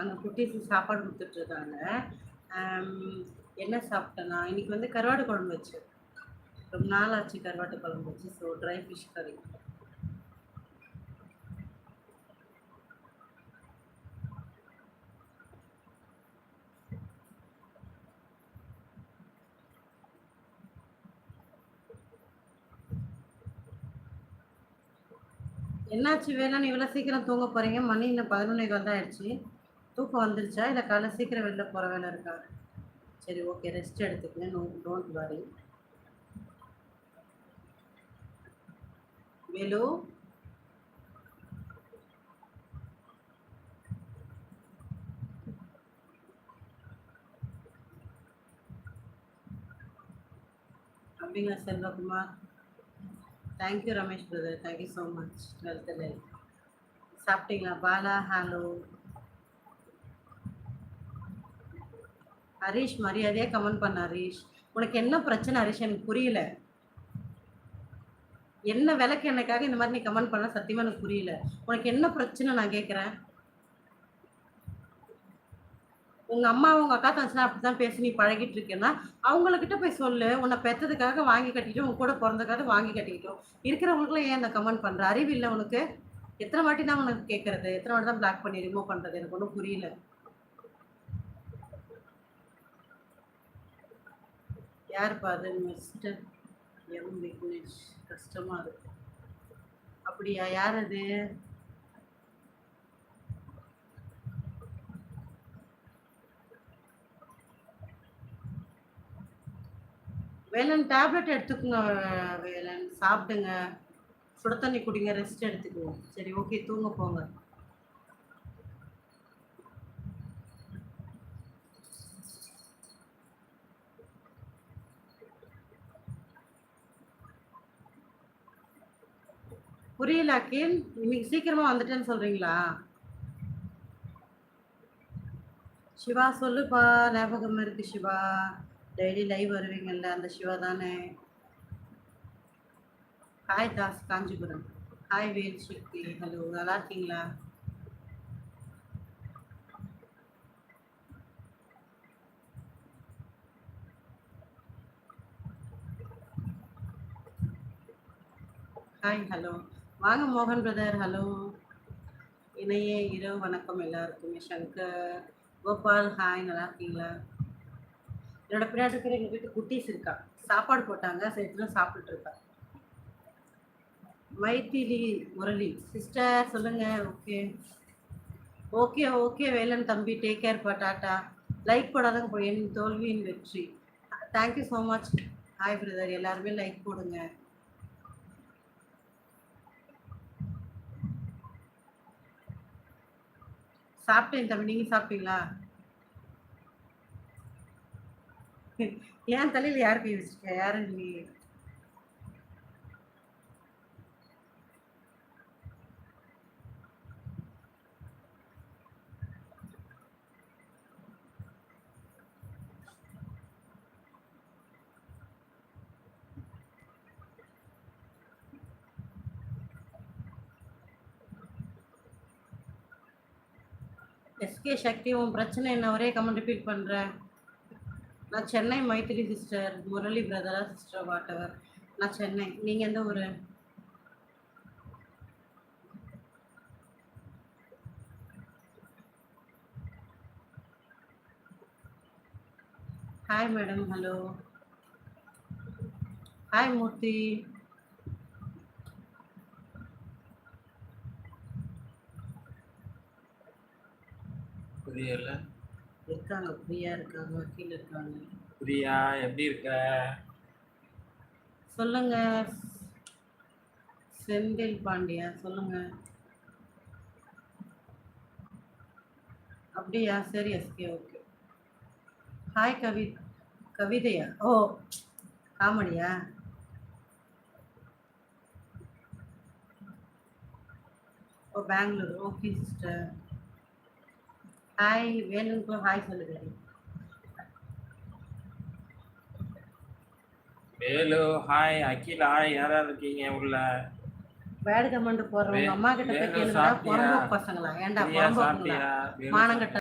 அங்கே குட்டீஸுக்கு சாப்பாடு கொடுத்துட்ருக்காங்க என்ன சாப்பிட்டேன்னா இன்னைக்கு வந்து கருவாடு குழம்பு வச்சு. ரொம்ப நாள் ஆச்சு கருவாட்டு குழம்பு வச்சு ஸோ ட்ரை ஃபிஷ் கறி என்னாச்சு வேலைன்னு இவ்வளோ சீக்கிரம் தூங்க போகிறீங்க மணி இன்னும் பதினொன்னே வந்து தான் ஆயிடுச்சு. தூக்கம் வந்துருச்சா? இல்லை காலைல சீக்கிரம் வெளில போகிற வேலை இருக்கா? சரி ஓகே ரெஸ்ட் எடுத்துக்கங்க நோ டோன்ட் வரி வேலு? அப்படிங்களா Selvakumar? Thank you Ramesh brother thank you so much twelfth சாப்பிட்டீங்களா? பாலா ஹலோ ஹரீஷ் மரியாதையாக கமெண்ட் பண்ண ஹரீஷ். உனக்கு என்ன பிரச்சனை ஹரீஷ்? எனக்கு புரியல. என்ன விளக்கு எனக்காக இந்த மாதிரி நீ கமெண்ட் பண்ண சத்தியமாக எனக்கு புரியல. உனக்கு என்ன பிரச்சனை நான் கேட்குறேன் உங்க அம்மா உங்க அக்கா தங்கச்சினா அப்படிதான் பேசி நீ பழகிட்டு இருக்கேன்னா அவங்கக்கிட்ட போய் சொல்லு. உன்னை பெற்றதுக்காக வாங்கி கட்டிக்கிட்டோம் உன் கூட பிறந்ததுக்காக வாங்கி கட்டிக்கிட்டோம். இருக்கிறவங்களுக்குலாம் ஏன் அந்த கமெண்ட் பண்ற? அறிவு இல்லை உனக்கு. எத்தனை வாட்டி தான் உனக்கு கேட்கறது எத்தனை வாட்டி தான் பிளாக் பண்ணி ரிமூவ் பண்றது? எனக்கு ஒன்றும் புரியல. யாருப்பா அது மிஸ்டர் எம் விக்னேஷ். கஷ்டமாக இருக்கு. அப்படியா? யார் அது? வேலன் டேப்லெட் எடுத்துக்கோங்க வேலன். சாப்பிடுங்க. சுட தண்ணி குடிங்க ரெஸ்ட் எடுத்துக்குவோம். சரி ஓகே தூங்க போங்க. புரியல அகில். இன்னைக்கு சீக்கிரமா வந்துட்டேன்னு சொல்றீங்களா? சிவா சொல்லுப்பா. ஞாபகம் இருக்கு சிவா. டெய்லி லைவ் வருவீங்கல்ல அந்த சிவா தானே. Hi Das. Kanchipuram. Hi Vel Sakthi hello நல்லா இருக்கீங்களா? ஹாய் ஹலோ வாங்க மோகன் பிரதர். ஹலோ இணைய இரவு வணக்கம் எல்லாருக்குமே. சங்கர் கோபால் ஹாய் நல்லா இருக்கீங்களா? என்னோட பின்னாடி இருக்கிற எங்கள் வீட்டு குட்டீஸ் இருக்கா? சாப்பாடு போட்டாங்க. சேர்த்துல சாப்பிட்டுட்டு இருக்கா. மைத்திலி முரளி. சிஸ்டர் சொல்லுங்க. ஓகே ஓகே ஓகே வேலன் தம்பி. டேக் கேர் பா டாட்டா. லைக் போடாதங்க போய். என் தோல்வியின் வெற்றி. Thank you so much hi brother எல்லாருமே லைக் போடுங்க. சாப்பிட்டேன் தம்பி. நீங்க சாப்பிட்டீங்களா? ஏன் தலையில் யார் கை வச்சிருக்க? யாரும் இல்லையே. எஸ்கே சக்தி உன் பிரச்சனை என்ன? ஒரே கமெண்ட் ரிப்பீட் பண்ணுறேன் நான் சென்னை மைத்திரி சிஸ்டர் முரளி பிரதரா சிஸ்டர் வாட் எவர் நான் சென்னை. நீங்கள் எந்த ஊர்? Hi madam hello hi Murthy. புரியல. இருக்காங்க. ஃப்ரீயாக இருக்காங்க. கீழே இருக்காங்க. பிரியா? எப்படி இருக்க? சொல்லுங்க. செந்தில் பாண்டியா சொல்லுங்க. அப்படியா? சரி எஸ்கே ஓகே. ஹாய் கவி கவிதையா? ஓ காமெடியா? ஓ பெங்களூர். ஓகே சிஸ்டர் ஹாய் வேணுங்க ஹாய் சொல்லுங்க. வேலு ஹாய் அகில் ஹாய் யாரா இருக்கீங்க உள்ள? பேடு கமெண்ட் போடுறவங்க அம்மா கிட்ட போய் கேளுங்க பசங்களா? ஏன்டா மானங்கட்ட